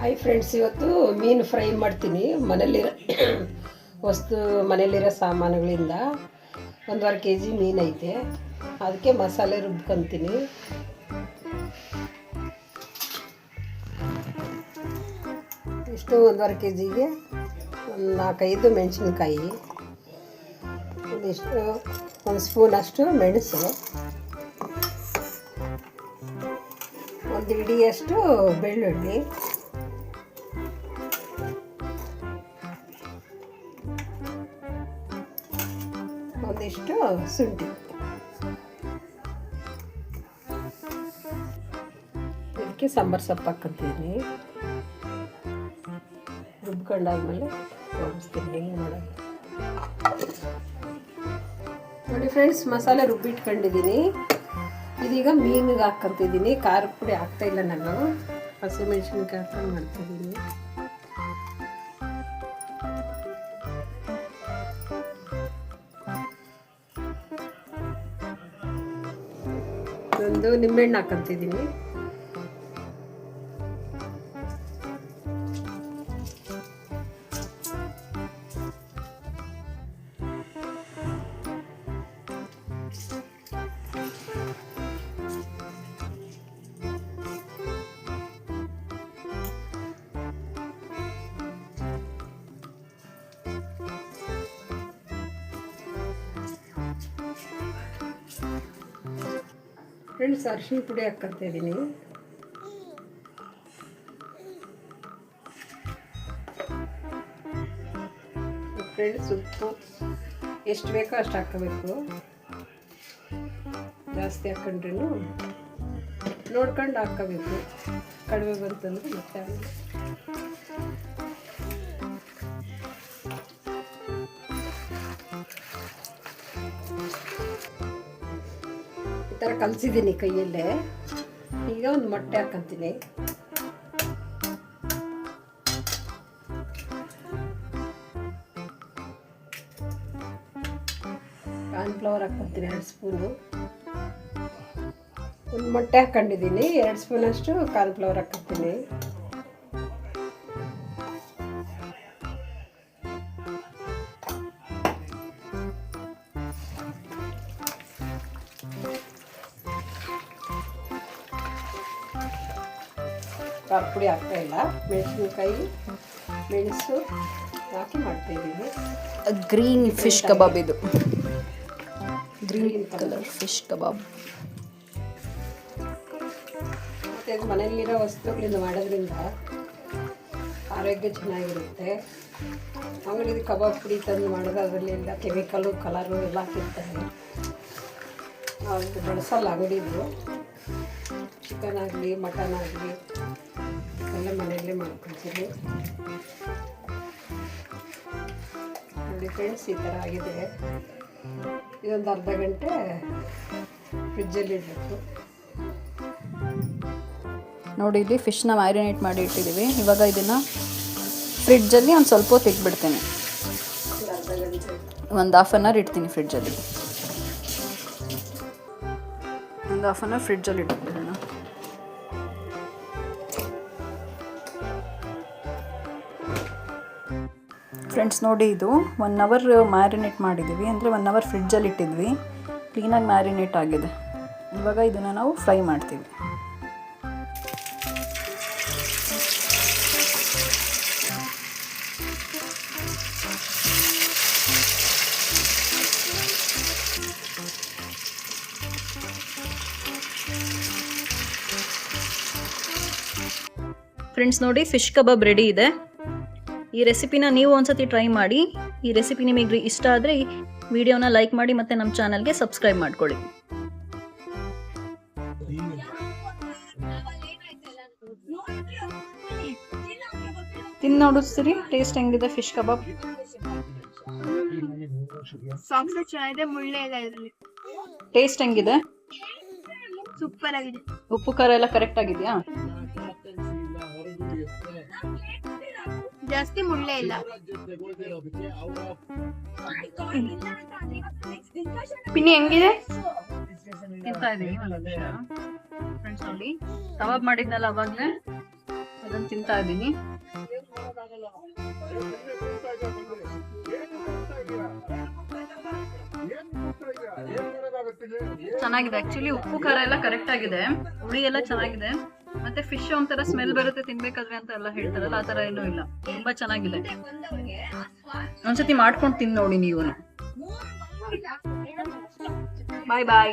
Hi friends ಇವತ್ತು ಮೀನು fry ಮಾಡ್ತೀನಿ. ಮನೇಲಿರೋ ವಸ್ತು, ಮನೇಲಿರೋ ಸಾಮಾನುಗಳಿಂದ ಒಂದುವರೆ ಕೆ ಜಿ ಮೀನು ಐತೆ. ಅದಕ್ಕೆ ಮಸಾಲೆ ರುಬ್ಕೊತೀನಿ. ಇಷ್ಟು ಒಂದುವರೆ ಕೆ ಜಿಗೆ ಒಂದು ನಾಲ್ಕೈದು ಮೆಣಸಿನ್ಕಾಯಿ. ಒಂದಿಷ್ಟು, ಒಂದು ಸ್ಪೂನ್ ಅಷ್ಟು ಮೆಣಸು. ಒಂದು ಇಡಿಯಷ್ಟು ಬೆಳ್ಳುಳ್ಳಿ. ಒಂದಿಷ್ಟು ಶುಂಠಿ ಇದಕ್ಕೆ ಸಾಂಬಾರು ಸೊಪ್ಪು ಹಾಕ್ಕೊತೀನಿ ರುಬ್ಕೊಂಡಾದ್ಮೇಲೆ ಹೆಂಗೆ ಮಾಡೋದು. ನೋಡಿ ಫ್ರೆಂಡ್ಸ್, ಮಸಾಲೆ ರುಬ್ಬಿಟ್ಕೊಂಡಿದ್ದೀನಿ ಇದೀಗ ಮೀನಿಗೆ ಹಾಕ್ಕೊಂತಿದ್ದೀನಿ ಖಾರ ಪುಡಿ ಹಾಕ್ತಾ ಇಲ್ಲ ನಾನು. ಹಸಿಮೆಣ್ಸಿನ್ಕಾಯಿ ಹಾಕೊಂಡು ಮಾಡ್ತಿದ್ದೀನಿ ಒಂದು ನಿಂಬೆಹಣ್ಣು ಹಾಕೊಂತಿದ್ದೀನಿ. ಫ್ರೆಂಡ್ಸ್ ಅರಿಶಿನ ಪುಡಿ ಹಾಕ್ಕೊಂತ ಇದ್ದೀನಿ. ಫ್ರೆಂಡ್ಸ್ ಉಪ್ಪು ಎಷ್ಟು ಬೇಕೋ ಅಷ್ಟು ಹಾಕ್ಕೋಬೇಕು ಜಾಸ್ತಿ ಹಾಕೊಂಡ್ರೂ ನೋಡ್ಕೊಂಡು ಹಾಕ್ಕೋಬೇಕು ಕಡಿಮೆ ಬಂತಂದ್ರೆ ಮತ್ತೆ ಥರ ಕಲಸಿದ್ದೀನಿ ಕೈಯಲ್ಲೇ. ಈಗ ಒಂದು ಮೊಟ್ಟೆ ಹಾಕ್ಕಂತೀನಿ. ಕಾರ್ನ್ಫ್ಲವರ್ ಹಾಕ್ಕೊತೀನಿ ಎರಡು ಸ್ಪೂನು. ಒಂದು ಮೊಟ್ಟೆ ಹಾಕ್ಕೊಂಡಿದ್ದೀನಿ. ಎರಡು ಸ್ಪೂನಷ್ಟು ಕಾರ್ನ್ಫ್ಲವರ್ ಹಾಕ್ಕೊಂತೀನಿ. ಖಾರ ಪುಡಿ ಹಾಕ್ತಾ ಇಲ್ಲ. ಮೆಣಸಿನ್ಕಾಯಿ ಮೆಣಸು ಹಾಕಿ ಮಾಡ್ತಾಯಿದ್ದೀವಿ ಗ್ರೀನ್ ಫಿಶ್ ಕಬಾಬ್ ಇದು. ಗ್ರೀನ್. Colour fish kebab. ಮತ್ತು ಇದು ಮನೆಯಲ್ಲಿರೋ ವಸ್ತುಗಳಿಂದ ಮಾಡೋದ್ರಿಂದ ಆರೋಗ್ಯ ಚೆನ್ನಾಗಿರುತ್ತೆ. ಆಮೇಲೆ ಇದು ಕಬಾಬ್ ಪುಡಿ ತಂದು ಮಾಡಿದ್ರೆ ಅದರಲ್ಲಿ ಎಲ್ಲ ಕೆಮಿಕಲು ಕಲರು ಎಲ್ಲ ಹಾಕಿರ್ತಾರೆ. ಅದು ಬಳಸಲ್ಲ ಅಂಗಡಿದು ಚಿಕನ್ ಆಗಲಿ ಮಟನ್ ಆಗಲಿ. ಎಲ್ಲ ಮನೆಯಲ್ಲೇ ಮಾಡ್ಕೊಳ್ತೀವಿ. ನೋಡಿ ಫ್ರೆಂಡ್ಸ್ ಈ ಥರ ಆಗಿದೆ. ಇದೊಂದು ಅರ್ಧ ಗಂಟೆ ಫ್ರಿಜ್ಜಲ್ಲಿ ಇಡಬೇಕು. ನೋಡಿ ಇಲ್ಲಿ ಫಿಶ್ನ ಮ್ಯಾರಿನೇಟ್ ಮಾಡಿ ಇಟ್ಟಿದ್ದೀವಿ. ಇವಾಗ ಇದನ್ನು ಫ್ರಿಡ್ಜಲ್ಲಿ ಒಂದು ಸ್ವಲ್ಪ ಹೊತ್ತು ಇಟ್ಬಿಡ್ತೀನಿ. ಒಂದು ಹಾಫ್ ಆನ್ ಅವರ್ ಇಡ್ತೀನಿ ಫ್ರಿಡ್ಜಲ್ಲಿ ಒಂದು ಹಾಫ್ ಆನ್ ಅವರ್ ಫ್ರಿಡ್ಜಲ್ಲಿ ಇಟ್ಬಿಡೋಣ ಫ್ರೆಂಡ್ಸ್ ನೋಡಿ ಇದು. ಒನ್ ಅವರ್ ಮ್ಯಾರಿನೇಟ್ ಮಾಡಿದ್ದೀವಿ. ಅಂದರೆ ಒನ್ ಅವರ್ ಫ್ರಿಡ್ಜಲ್ಲಿ ಇಟ್ಟಿದ್ವಿ. ಕ್ಲೀನಾಗಿ ಮ್ಯಾರಿನೇಟ್ ಆಗಿದೆ. ಇವಾಗ ಇದನ್ನು ನಾವು ಫ್ರೈ ಮಾಡ್ತೀವಿ. ಫ್ರೆಂಡ್ಸ್ ನೋಡಿ ಫಿಶ್ ಕಬಾಬ್ ರೆಡಿ ಇದೆ. ಈ ರೆಸಿಪಿನ ನೀವು ಒಂದ್ಸತಿ ಟ್ರೈ ಮಾಡಿ. ಈ ರೆಸಿಪಿ ನಿಮಗೆ ಇಷ್ಟ ಆದರೆ ಈ ವಿಡಿಯೋನ ಲೈಕ್ ಮಾಡಿ ಮತ್ತು ನಮ್ಮ ಚಾನಲ್ಗೆ ಸಬ್ಸ್ಕ್ರೈಬ್ ಮಾಡ್ಕೊಳ್ಳಿ. ತಿನ್ ನೋಡಿಸ್ತೀರಿ ಟೇಸ್ಟ್ ಹೆಂಗಿದೆ ಫಿಶ್ ಕಬಾಬ್ ಸಾಂಗ್ಸ್ ಚೆನ್ನಾಗಿದೆ ಮುಳ್ಳೆ ಇಲ್ಲ ಇದರಲ್ಲಿ ಟೇಸ್ಟ್ ಹೆಂಗಿದೆ? ಸೂಪರ್ ಆಗಿದೆ. ಉಪ್ಪು ಖಾರ ಎಲ್ಲ ಕರೆಕ್ಟ್ ಆಗಿದೆಯಾ? ಜಾಸ್ತಿ ಮುಳ್ಳೆ ಇಲ್ಲ. ಪಿನ್ನಿ ಹೆಂಗಿದೆ? ತಿಂತಾ ಇದೀನಿ ಫ್ರೆಂಡ್ಸ್ ನೋಡಿ ಕಬಾಬ್ ಮಾಡಿದ್ನಲ್ಲ ಅವಾಗ್ಲೇ? ಅದನ್ನ ತಿಂತಾ ಇದ್ದೀನಿ. ಚೆನ್ನಾಗಿದೆ ಆಕ್ಚುಲಿ ಉಪ್ಪು ಖಾರ ಎಲ್ಲ ಕರೆಕ್ಟ್ ಆಗಿದೆ. ಹುಳಿ ಎಲ್ಲ ಚೆನ್ನಾಗಿದೆ. ಮತ್ತೆ ಫಿಶ್ ಒಂಥರ ಸ್ಮೆಲ್ ಬರುತ್ತೆ ತಿನ್ಬೇಕಾದ್ರೆ ಅಂತ ಎಲ್ಲ ಹೇಳ್ತಾರಲ್ಲ ಆ ತರ ಏನೂ ಇಲ್ಲ. ತುಂಬಾ ಚೆನ್ನಾಗಿದೆ. ಒಂದ್ಸತಿ ಮಾಡ್ಕೊಂಡು ತಿನ್ ನೋಡಿ ನೀವು ಬಾಯ್ ಬಾಯ್